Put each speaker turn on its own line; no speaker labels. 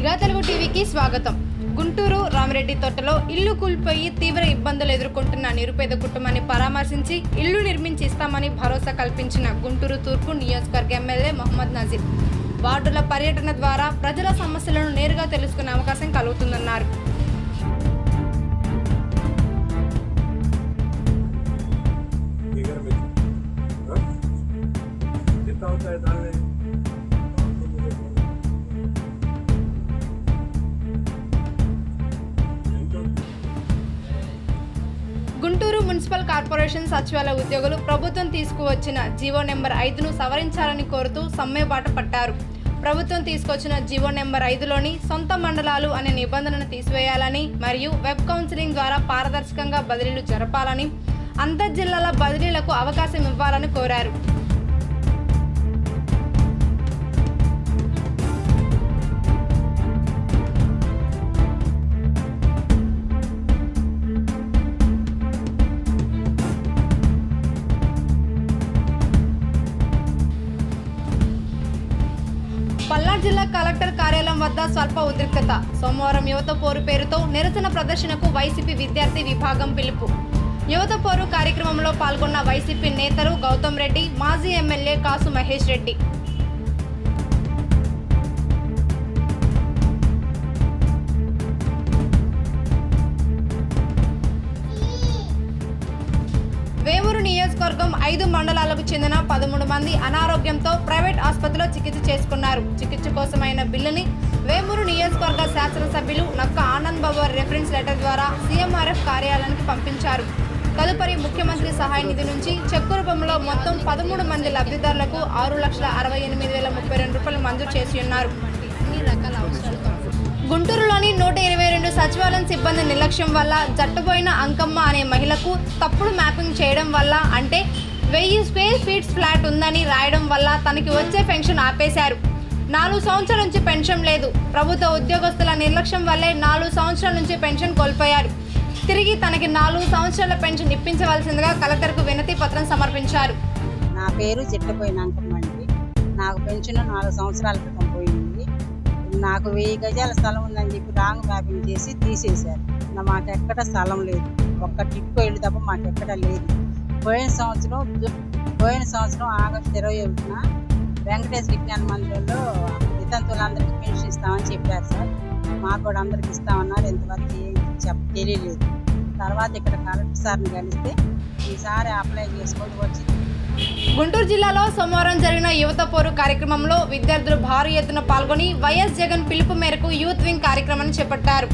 ఇగా తెలుగు టీవీకి స్వాగతం. గుంటూరు రామిరెడ్డి తోటలో ఇల్లు కూలిపోయి తీవ్ర ఇబ్బందులు ఎదుర్కొంటున్న నిరుపేద కుటుంబాన్ని పరామర్శించి ఇల్లు నిర్మించి ఇస్తామని భరోసా కల్పించిన గుంటూరు తూర్పు నియోజకవర్గ ఎమ్మెల్యే మొహమ్మద్ నజీర్. వార్డుల పర్యటన ద్వారా ప్రజల సమస్యలను నేరుగా తెలుసుకునే అవకాశం కలుగుతుందన్నారు. అవుతాయి మున్సిపల్ కార్పొరేషన్ సచివాలయ ఉద్యోగులు ప్రభుత్వం తీసుకువచ్చిన జీవో నెంబర్ ఐదును సవరించాలని కోరుతూ సమ్మెబాట పట్టారు. ప్రభుత్వం తీసుకొచ్చిన జీవో నెంబర్ ఐదులోని సొంత మండలాలు అనే నిబంధనను తీసివేయాలని మరియు వెబ్ కౌన్సిలింగ్ ద్వారా పారదర్శకంగా బదిలీలు జరపాలని అంతర్ జిల్లాల బదిలీలకు అవకాశం ఇవ్వాలని కోరారు. జిల్లా కలెక్టర్ కార్యాలయం వద్ద స్వల్ప ఉద్రిక్తత. సోమవారం యువత పోరు పేరుతో నిరసన ప్రదర్శనకు వైసీపీ విద్యార్థి విభాగం పిలుపు. యువత పోరు కార్యక్రమంలో పాల్గొన్న వైసీపీ నేతలు గౌతమ్ రెడ్డి మాజీ ఎమ్మెల్యే కాసు మహేష్ రెడ్డి. వేమూరు నియోజకవర్గం ఐదు మండలాలకు చెందిన పదమూడు మంది అనారోగ్యంతో ప్రైవేట్ ఆసుపత్రి కోసమైన బిల్లుని వేమూరు నియోజకవర్గ శాసనసభ్యులు నక్క ఆనంద్ బాబు రెఫరెన్స్ లెటర్ ద్వారా సీఎంఆర్ఎఫ్ కార్యాలయానికి పంపించారు. తదుపరి ముఖ్యమంత్రి సహాయ నిధి నుంచి చెక్కు రూపంలో మొత్తం పదమూడు మంది లబ్ధిదారులకు ఆరు లక్షల అరవై ఎనిమిది వేల ముప్పై రెండు రూపాయలు మంజూరు చేసి ఉన్నారు. రకాల అవసరాలతో గుంటూరులోని నూట ఇరవై రెండు సచివాలయం సిబ్బంది నిర్లక్ష్యం వల్ల జట్టుపోయిన అంకమ్మ అనే మహిళకు తప్పుడు మ్యాపింగ్ చేయడం వల్ల అంటే వెయ్యి స్క్వేర్ ఫీట్స్ ఫ్లాట్ ఉందని రాయడం వల్ల తనకి వచ్చే పెన్షన్ ఆపేశారు. నాలుగు సంవత్సరాల నుంచి పెన్షన్ లేదు. ప్రభుత్వ ఉద్యోగస్తుల నిర్లక్ష్యం వల్లే నాలుగు సంవత్సరాల నుంచి పెన్షన్ కోల్పోయారు. తిరిగి తనకి నాలుగు సంవత్సరాల పెన్షన్ ఇప్పించవలసిందిగా కలెక్టర్కు వినతి పత్రం సమర్పించారు.
నా పేరు చెట్టుపోయిన నాకు పెన్షన్ నాలుగు సంవత్సరాల క్రితం పోయింది. నాకు వెయ్యి గజాల స్థలం ఉందని చెప్పి రాంగ్ మ్యాపింగ్ చేసి తీసేశారు. నా మాకు ఎక్కడ స్థలం లేదు. ఒక్క టిప్పు ఇల్లు తప్ప మాకు ఎక్కడ లేదు. పోయిన సంవత్సరం పోయిన సంవత్సరం ఆగస్టు ఇరవై ఒకటిన వెంకటేశ్వర విజ్ఞాన మందిరంలో వితంతువులందరికీ పెన్షన్ ఇస్తామని చెప్పారు సార్. మాకు కూడా అందరికి ఇస్తామన్నారు. ఇంతవరకు చెప్ తెలియలేదు. తర్వాత ఇక్కడ కలెక్టర్ సార్ని కలిస్తే ఈసారి అప్లై చేసుకొని వచ్చింది.
గుంటూరు జిల్లాలో సోమవారం జరిగిన యువత పోరు కార్యక్రమంలో విద్యార్థులు భారీ ఎత్తున పాల్గొని వైఎస్ జగన్ పిలుపు మేరకు యూత్ వింగ్ కార్యక్రమాన్ని చేపట్టారు.